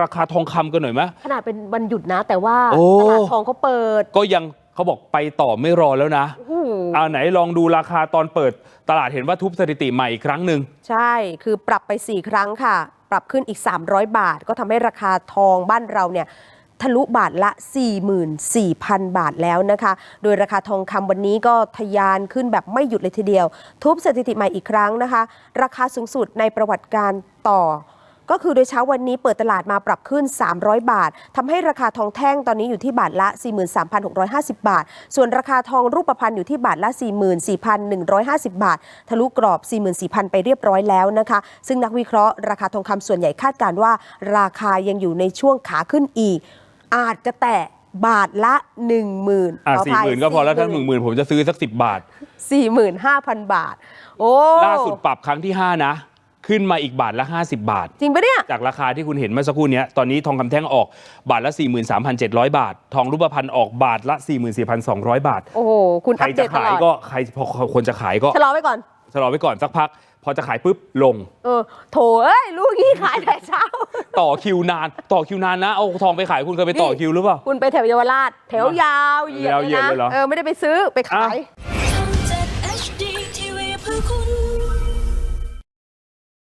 ราคาทองคำกันหน่อยไหมขนาดเป็นวันหยุดนะ แต่ว่าโอ้ตลาดทองเขาเปิด ก็ยังเขาบอกไปต่อไม่รอแล้วนะโอ้โหเอาไหนลองดูราคาตอนเปิด ตลาดเห็นว่าทุบสถิติใหม่อีกครั้งหนึ่งใช่ คือปรับไป 4 ครั้งค่ะ ปรับขึ้นอีก 300 บาท ก็ทำให้ราคาทองบ้านเราเนี่ยทะลุบาทละ 44,000 บาทแล้วนะคะ โดยราคาทองคำวันนี้ก็ทะยานขึ้นแบบไม่หยุดเลยทีเดียว ทุบสถิติใหม่อีกครั้งนะคะ ราคาสูงสุดในประวัติการต่อ ก็คือโดยเช้าวันนี้เปิดตลาดมาปรับขึ้น 300 บาททำให้ราคาทองแท่งตอนนี้อยู่ที่บาทละ 43,650 บาท ส่วนราคาทองรูปพรรณอยู่ที่บาทละ 44,150 บาท ทะลุกรอบ 44,000 ไปเรียบร้อยแล้วนะคะ ซึ่งนักวิเคราะห์ราคาทองคำส่วนใหญ่คาดการณ์ว่า ราคายังอยู่ในช่วงขาขึ้นอีก อาจจะแตะบาทละ 10,000อะขสี่ภัหยมื่นก็พอแล้วถ้าหนึ่งหมื่นผมจะซื้อสักสิบบาท 45,000 บาท โอ้ล่าสุดปรับครั้งที่ 5 นะ ขึ้นมาอีกบาทละ 50 บาท จริงปะเนี่ย จากราคาที่คุณเห็นเมื่อสักครู่เนี้ยตอนนี้ทองคำแท่งออกบาทละ 43,700 บาท ทองรูปพรรณออกบาทละ 44,200 บาท โอ้โห คุณใครอัปเดจะตตขายลอดก็ใครพอคนจะขายก็ชะลอไว้ก่อน ชะลอไว้ก่อนสักพัก พอจะขายปุ๊บลง เออ โถเอ้ยลูกนี้ขายแต่เช้า ต่อคิวนานต่อคิวนานนะเอาทองไปขายคุณเคยไปต่อคิวหรือเปล่า คุณไปแถวเยาวราช แถวยาวเหยียดยาวเหยียดนะเลยเหรอเออ ไม่ได้ไปซื้อไปขาย อะ